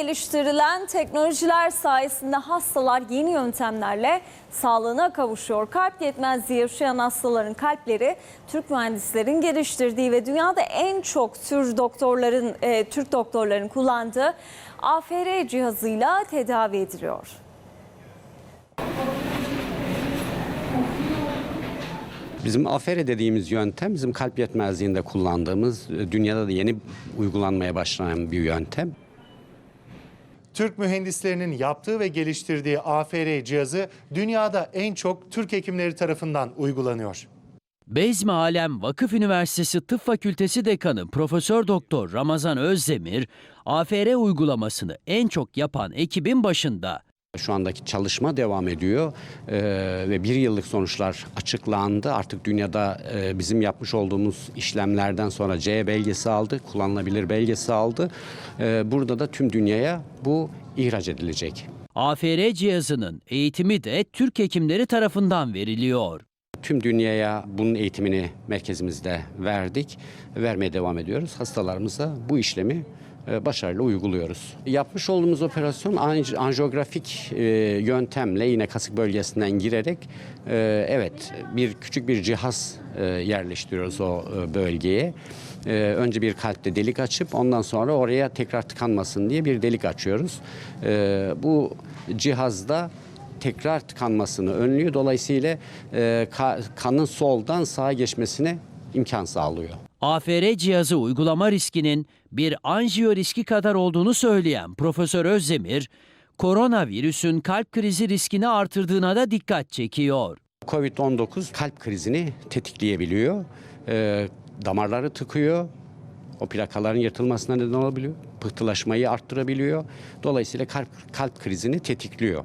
Geliştirilen teknolojiler sayesinde hastalar yeni yöntemlerle sağlığına kavuşuyor. Kalp yetmezliği yaşayan hastaların kalpleri Türk mühendislerin geliştirdiği ve dünyada en çok tür doktorların e, Türk doktorların kullandığı AFR cihazıyla tedavi ediliyor. Bizim afere dediğimiz yöntem bizim kalp yetmezliğinde kullandığımız e, dünyada da yeni uygulanmaya başlanan bir yöntem. Türk mühendislerinin yaptığı ve geliştirdiği AFR cihazı dünyada en çok Türk hekimleri tarafından uygulanıyor. Bezmi Alem Vakıf Üniversitesi Tıp Fakültesi Dekanı Profesör Doktor Ramazan Özdemir, AFR uygulamasını en çok yapan ekibin başında. Şu andaki çalışma devam ediyor e, ve bir yıllık sonuçlar açıklandı. Artık dünyada e, bizim yapmış olduğumuz işlemlerden sonra C belgesi aldı, kullanılabilir belgesi aldı. E, burada da tüm dünyaya bu ihraç edilecek. AFR cihazının eğitimi de Türk hekimleri tarafından veriliyor. Tüm dünyaya bunun eğitimini merkezimizde verdik. Vermeye devam ediyoruz. Hastalarımıza bu işlemi başarılı uyguluyoruz. Yapmış olduğumuz operasyon anj- e, yöntemle yine kasık bölgesinden girerek e, evet bir küçük bir cihaz e, yerleştiriyoruz o e, bölgeye. E, Önce bir kalpte delik açıp ondan sonra oraya tekrar tıkanmasın diye bir delik açıyoruz. E, Bu cihazda tekrar tıkanmasını önlüyor. Dolayısıyla e, ka- kanın soldan sağa geçmesine imkan sağlıyor. AFR cihazı uygulama riskinin bir anjiyo riski kadar olduğunu söyleyen Profesör Özdemir, koronavirüsün kalp krizi riskini artırdığına da dikkat çekiyor. Covid-19 kalp krizini tetikleyebiliyor. E, damarları tıkıyor. O plakaların yırtılmasına neden olabiliyor. Pıhtılaşmayı arttırabiliyor. Dolayısıyla kalp, kalp krizini tetikliyor.